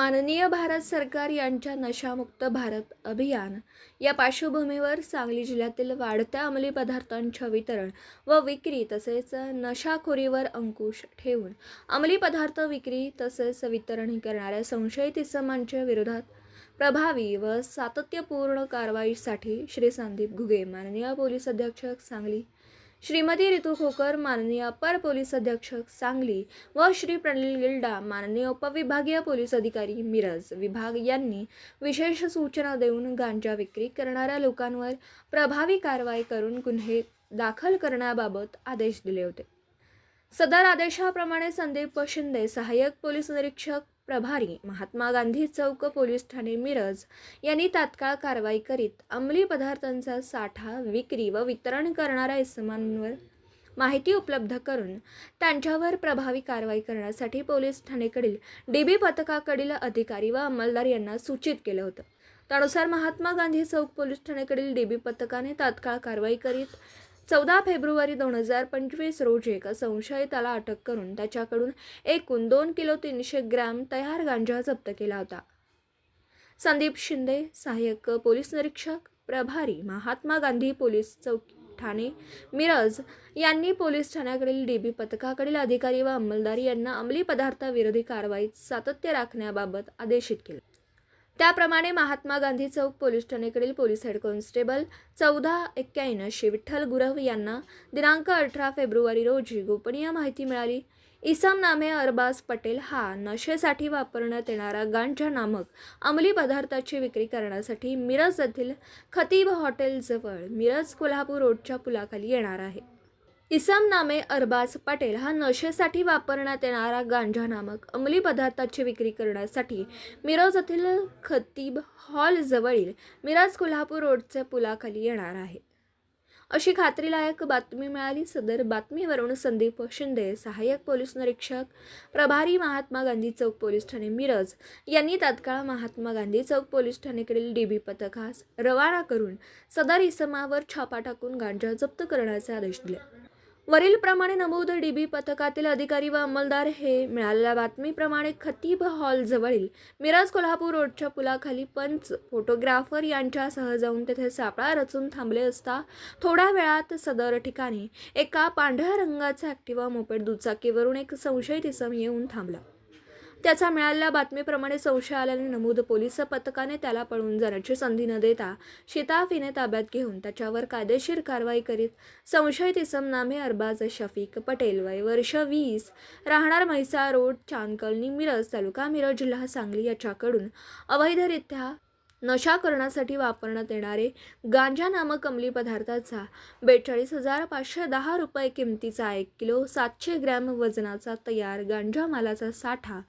माननीय भारत सरकार यांच्या नशामुक्त भारत अभियान. या पार्श्वभूमीवर सांगली जिल्ह्यातील वाढत्या अंमली पदार्थांच्या वितरण व विक्री तसेच नशाखोरीवर अंकुश ठेवून अंमली पदार्थ विक्री तसेच वितरण करणाऱ्या संशयित इसमांच्या विरोधात प्रभावी व सातत्यपूर्ण कारवाईसाठी श्री संदीप घुगे माननीय पोलीस अधीक्षक सांगली श्रीमती रितू खोकर माननीय अपर पोलीस अधीक्षक सांगली व श्री प्रणिल गिल्डा माननीय उपविभागीय पोलीस अधिकारी मिरज विभाग यांनी विशेष सूचना देऊन गांजा विक्री करणाऱ्या लोकांवर प्रभावी कारवाई करून गुन्हे दाखल करण्याबाबत आदेश दिले होते. सदर आदेशाप्रमाणे संदीप शिंदे सहाय्यक पोलीस निरीक्षक प्रभारी महात्मा गांधी चौक पोलीस ठाणे मिरज यांनी तात्काळ कारवाई करीत अंमली पदार्थांचा साठा विक्री व वितरण करणाऱ्या इसमांवर माहिती उपलब्ध करून त्यांच्यावर प्रभावी कारवाई करण्यासाठी पोलीस ठाणेकडील डीबी पथकाकडील अधिकारी व अंमलदार यांना सूचित केलं होतं. त्यानुसार महात्मा गांधी चौक पोलीस ठाणेकडील डीबी पथकाने तात्काळ कारवाई करीत चौदा फेब्रुवारी दोन हजार पंचवीस रोजी एका संशयिताला अटक करून त्याच्याकडून एकूण दोन किलो तीनशे ग्रॅम तयार गांजा जप्त केला होता. संदीप शिंदे सहाय्यक पोलीस निरीक्षक प्रभारी महात्मा गांधी पोलीस चौक ठाणे मिरज यांनी पोलीस ठाण्याकडील डी बी पथकाकडील अधिकारी व अंमलदारी यांना अंमली पदार्थाविरोधी कारवाईत सातत्य राखण्याबाबत आदेशित केले. त्याप्रमाणे महात्मा गांधी चौक पोलीस ठाणेकडील पोलीस हेड कॉन्स्टेबल चौदा एक्क्याऐंशी विठ्ठल गुरव यांना दिनांक अठरा फेब्रुवारी रोजी गोपनीय माहिती मिळाली. इसम नामे अरबाज पटेल हा नशेसाठी वापरण्यात येणारा गांजा नामक अंमली पदार्थाची विक्री करण्यासाठी मिरज येथील खतीब हॉटेलजवळ मिरज कोल्हापूर रोडच्या पुलाखाली येणार आहे. इसम नामे अरबाज पटेल हा नशेसाठी वापरण्यात येणारा गांजा नामक अंमली पदार्थाची विक्री करण्यासाठी मिरज येथील खतीब हॉल जवळील कोल्हापूर रोडच्या पुलाखाली येणार आहे. अशी खात्रीलायक बातमी मिळाली. सदर बातमीवरून संदीप शिंदे सहाय्यक पोलीस निरीक्षक प्रभारी महात्मा गांधी चौक पोलीस ठाणे मिरज. यांनी तात्काळ महात्मा गांधी चौक पोलीस ठाणेकडील डीबी पथकास रवाना करून सदर इसमावर छापा टाकून गांजा जप्त करण्याचे आदेश दिले. वरील प्रमाणे नमूद डीबी पथकातील अधिकारी व अंमलदार हे मिळालेल्या बातमीप्रमाणे खतीब हॉल जवळील मिरज कोल्हापूर रोडच्या पुलाखाली पंच फोटोग्राफर यांच्यासह जाऊन तेथे सापळा रचून थांबले असता थोड्या वेळात सदर ठिकाणी एका पांढऱ्या रंगाचा ॲक्टिवा मोपेड दुचाकीवरून एक संशयित इसम येऊन थांबला. त्याचा मिळालेल्या बातमीप्रमाणे संशय आल्याने नमूद पोलीस पथकाने त्याला पळून जाण्याची संधी न देता शिताफीने ताब्यात घेऊन त्याच्यावर कायदेशीर कारवाई करीत संशयित इसम नामे अरबाज शफीक पटेल वय वर्ष वीस राहणार म्हैसा रोड चांदकलनी मिरज तालुका मिरज जिल्हा सांगली याच्याकडून अवैधरित्या नशा करण्यासाठी वापरण्यात येणारे गांजा नामक अंमली पदार्थाचा बेचाळीस हजार पाचशे दहा रुपये किमतीचा एक किलो सातशे ग्रॅम वजनाचा तयार गांजा मालाचा साठा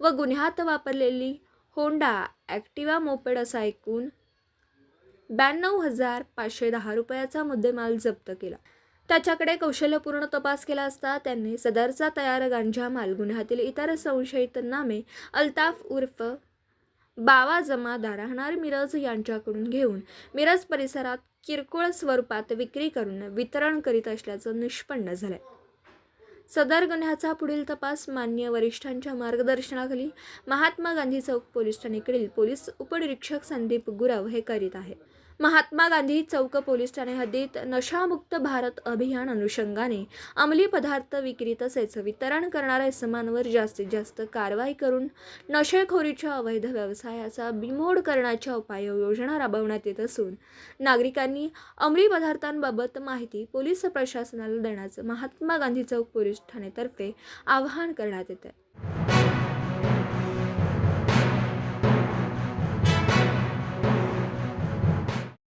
व गुन्ह्यात वापरलेली होंडा ॲक्टिवा मोपेड असा एकूण ब्याण्णव हजार पाचशे दहा रुपयाचा मुद्देमाल जप्त केला. त्याच्याकडे कौशल्यपूर्ण तपास केला असता त्यांनी सदरचा तयार गांजा माल गुन्ह्यातील इतर संशयित नामे अल्ताफ उर्फ बावा जमादार राहणार मिरज यांच्याकडून घेऊन. मिरज परिसरात किरकोळ स्वरूपात विक्री करून वितरण करीत असल्याचं निष्पन्न झालंय. सदर गुन्ह्याचा पुढील तपास मान्य वरिष्ठांच्या मार्गदर्शनाखाली महात्मा गांधी चौक पोलीस ठाणेकडील पोलीस उपनिरीक्षक संदीप गुरव हे करीत आहे महात्मा गांधी चौक पोलीस ठाणे हद्दीत नशामुक्त भारत अभियान अनुषंगाने अंमली पदार्थ विक्री तसेच वितरण करणाऱ्या इसमांवर जास्तीत जास्त कारवाई करून नशेखोरीच्या अवैध व्यवसायाचा बिमोड करण्याच्या उपाययोजना राबवण्यात येत असून नागरिकांनी अंमली पदार्थांबाबत माहिती पोलीस प्रशासनाला देण्याचं महात्मा गांधी चौक पोलीस ठाणेतर्फे आवाहन करण्यात येत आहे.